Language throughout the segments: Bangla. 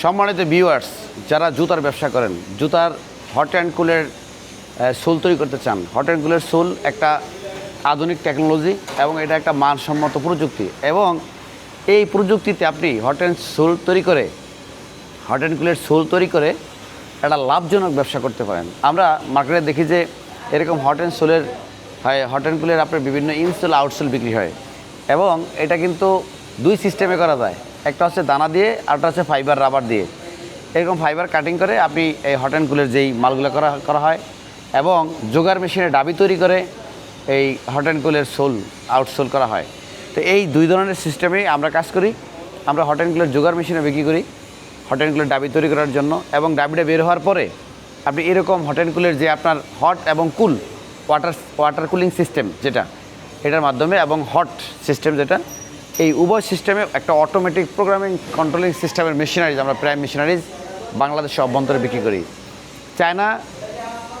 সম্মানিত ভিউয়ার্স যারা জুতার ব্যবসা করেন, জুতার হট অ্যান্ড কুলের সোল তৈরি করতে চান। হট অ্যান্ড কুলের সোল একটা আধুনিক টেকনোলজি এবং এটা একটা মানসম্মত প্রযুক্তি এবং এই প্রযুক্তিতে আপনি হট অ্যান্ড সোল তৈরি করে হট অ্যান্ড কুলের সোল তৈরি করে একটা লাভজনক ব্যবসা করতে পারেন। আমরা মার্কেটে দেখি যে এরকম হট অ্যান্ড সোলের হয় হট অ্যান্ড কুলের আপনার বিভিন্ন ইনসোল আউটসোল বিক্রি হয় এবং এটা কিন্তু দুই সিস্টেমে করা যায়। একটা হচ্ছে দানা দিয়ে আরটা হচ্ছে ফাইবার রাবার দিয়ে। এরকম ফাইবার কাটিং করে আপনি এই হট অ্যান্ড কুলের যেই মালগুলো করা করা হয় এবং জোগার মেশিনে ডাবি তৈরি করে এই হট অ্যান্ড কুলের সোল আউটসোল করা হয়। তো এই দুই ধরনের সিস্টেমেই আমরা কাজ করি। আমরা হট অ্যান্ড কুলের জোগার মেশিনে বিক্রি করি হট অ্যান্ড কুলের ডাবি তৈরি করার জন্য এবং ডাবিটা বের হওয়ার পরে আপনি এরকম হট অ্যান্ড কুলের যে আপনার হট এবং cool water water cooling system যেটা, এটার মাধ্যমে এবং হট সিস্টেম যেটা এই উভয় সিস্টেমে একটা অটোমেটিক প্রোগ্রামিং কন্ট্রোলিং সিস্টেমের মেশিনারিজ আমরা প্রাইম মেশিনারিজ বাংলাদেশের অভ্যন্তরে বিক্রি করি। চায়না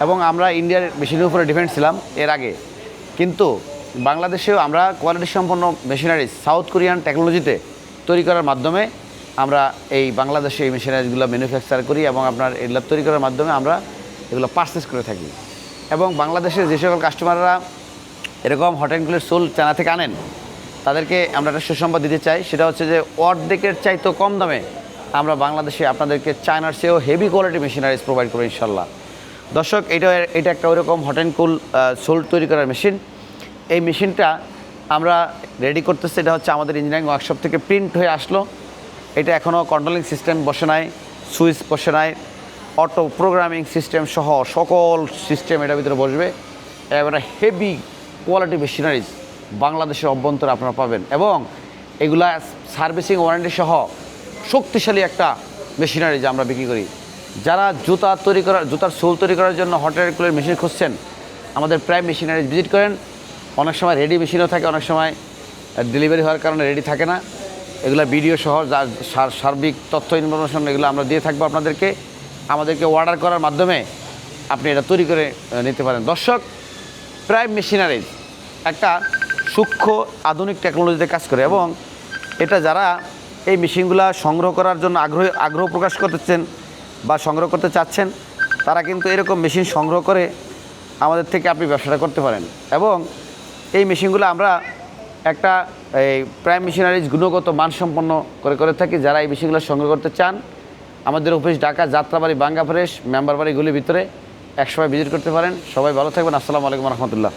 এবং আমরা ইন্ডিয়ার মেশিনের উপরে ডিপেন্ড ছিলাম এর আগে। কিন্তু বাংলাদেশেও আমরা কোয়ালিটি সম্পন্ন মেশিনারিজ সাউথ কোরিয়ান টেকনোলজিতে তৈরি করার মাধ্যমে আমরা এই বাংলাদেশে এই মেশিনারিজগুলো ম্যানুফ্যাকচার করি এবং আপনার এগুলো তৈরি করার মাধ্যমে আমরা এগুলো পারচেস করে থাকি। এবং বাংলাদেশের যে সকল কাস্টমাররা এরকম হট অ্যান্ড সোল চায়না থেকে আনেন তাদেরকে আমরা একটা সুসংবাদ দিতে চাই। সেটা হচ্ছে যে অর্ধেকের চাইতেও কম দামে আমরা বাংলাদেশে আপনাদেরকে চায়নার চেয়েও হেভি কোয়ালিটি মেশিনারিজ প্রোভাইড করব ইনশাল্লাহ। দর্শক এটা এটা একটা ওইরকম হট অ্যান্ড কুল সোল তৈরি করার মেশিন এই মেশিনটা আমরা রেডি করতেছি। এটা হচ্ছে আমাদের ইঞ্জিনিয়ারিং ওয়ার্কশপ থেকে প্রিন্ট হয়ে আসলো। এটা এখনও কন্ট্রোলিং সিস্টেম বসে নাই সুইচ বসে নাই অটো প্রোগ্রামিং সিস্টেম সহ সকল সিস্টেম এটার ভিতরে বসবে। এবারে হেভি কোয়ালিটি মেশিনারিজ বাংলাদেশের অভ্যন্তরে আপনারা পাবেন। এবং এগুলা সার্ভিসিং ওয়ারেন্টি সহ শক্তিশালী একটা মেশিনারিজ আমরা বিক্রি করি। যারা জুতা তৈরি করার, জুতার সোল তৈরি করার জন্য হটেল কুলের মেশিন খুঁজছেন, আমাদের প্রায় মেশিনারি ভিজিট করেন। অনেক সময় রেডি মেশিনও থাকে, অনেক সময় ডেলিভারি হওয়ার কারণে রেডি থাকে না। এগুলো ভিডিও সহ যা সার্বিক তথ্য ইনফরমেশন এগুলো আমরা দিয়ে থাকব আপনাদেরকে। আমাদেরকে অর্ডার করার মাধ্যমে আপনি এটা তৈরি করে নিতে পারেন। দর্শক প্রায় মেশিনারিজ একটা সূক্ষ্ম আধুনিক টেকনোলজিতে কাজ করে এবং এটা যারা এই মেশিনগুলো সংগ্রহ করার জন্য আগ্রহ আগ্রহ প্রকাশ করতেছেন বা সংগ্রহ করতে চাচ্ছেন, তারা কিন্তু এরকম মেশিন সংগ্রহ করে আমাদের থেকে আপনি ব্যবসাটা করতে পারেন। এবং এই মেশিনগুলো আমরা একটা এই প্রাইম মেশিনারিজ গুণগত মানসম্পন্ন করে করে থাকি যারা এই মেশিনগুলো সংগ্রহ করতে চান। আমাদের অফিস ঢাকা, যাত্রাবাড়ি বাঙ্গা ফ্রেশ মেম্বার বাড়িগুলির ভিতরে একসময় ভিজিট করতে পারেন। সবাই ভালো থাকবেন। আসসালামু আলাইকুম রহমতুল্লাহ।